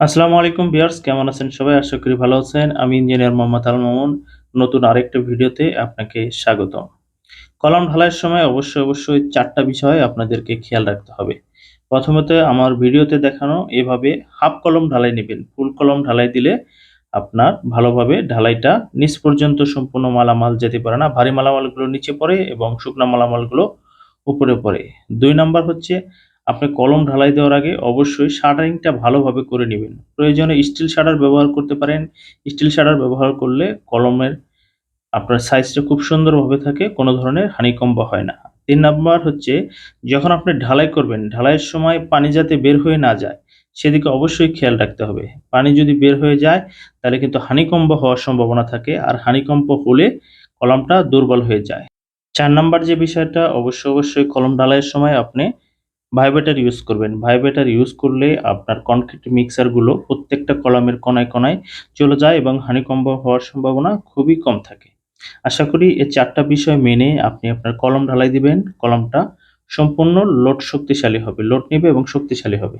আসসালামু আলাইকুম ভিউয়ার্স, কেমন আছেন সবাই? আশা করি ভালো আছেন। আমি ইঞ্জিনিয়ার মোহাম্মদ আল মামুন। নতুন আরেকটা ভিডিওতে আপনাকে স্বাগতম। কলম ঢালাইয়ের সময় অবশ্যই অবশ্যই চারটা বিষয় আপনাদেরকে খেয়াল রাখতে হবে। প্রথমত, আমার ভিডিওতে দেখানো এভাবে হাফ কলম ঢালাই নেবেন। ফুল কলম ঢালাই দিলে আপনার ভালোভাবে ঢালাইটা নিচ পর্যন্ত সম্পূর্ণ মালামাল যেতে পারে না। ভারী মালামালগুলো নিচে পড়ে এবং শুকনা মালামালগুলো উপরে পড়ে। দুই নাম্বার হচ্ছে আপনি কলম ঢালাই দেওয়ার আগে অবশ্যই শাটারিংটা ভালোভাবে করে নেবেন। প্রয়োজনে স্টিল শাটার ব্যবহার করতে পারেন। স্টিল শাটার ব্যবহার করলে কলমের আপনার সাইজটা খুব সুন্দরভাবে থাকে, কোনো ধরনের হানিকম্ব হয় না। তিন নাম্বার হচ্ছে, যখন আপনি ঢালাই করবেন, ঢালাইয়ের সময় পানি যাতে বের হয়ে না যায়, সেদিকে অবশ্যই খেয়াল রাখতে হবে। পানি যদি বের হয়ে যায়, তাহলে কিন্তু হানিকম্ব হওয়ার সম্ভাবনা থাকে আর হানিকম্ব হলে কলমটা দুর্বল হয়ে যায়। চার নাম্বার যে বিষয়টা অবশ্যই অবশ্যই কলম ঢালাইয়ের সময় আপনি ভাইব্রেটার ইউজ করবেন। ভাইব্রেটার ইউজ করলে আপনার কনক্রিট মিক্সারগুলো প্রত্যেকটা কলামের কণায় কণায় চলে যায় এবং হানিকম্ব হওয়ার সম্ভাবনা খুবই কম থাকে। আশা করি এই চারটা বিষয় মেনে আপনি আপনার কলম ঢালাই দিবেন। কলমটা সম্পূর্ণ লোড শক্তিশালী হবে। লোড নেবে এবং শক্তিশালী হবে।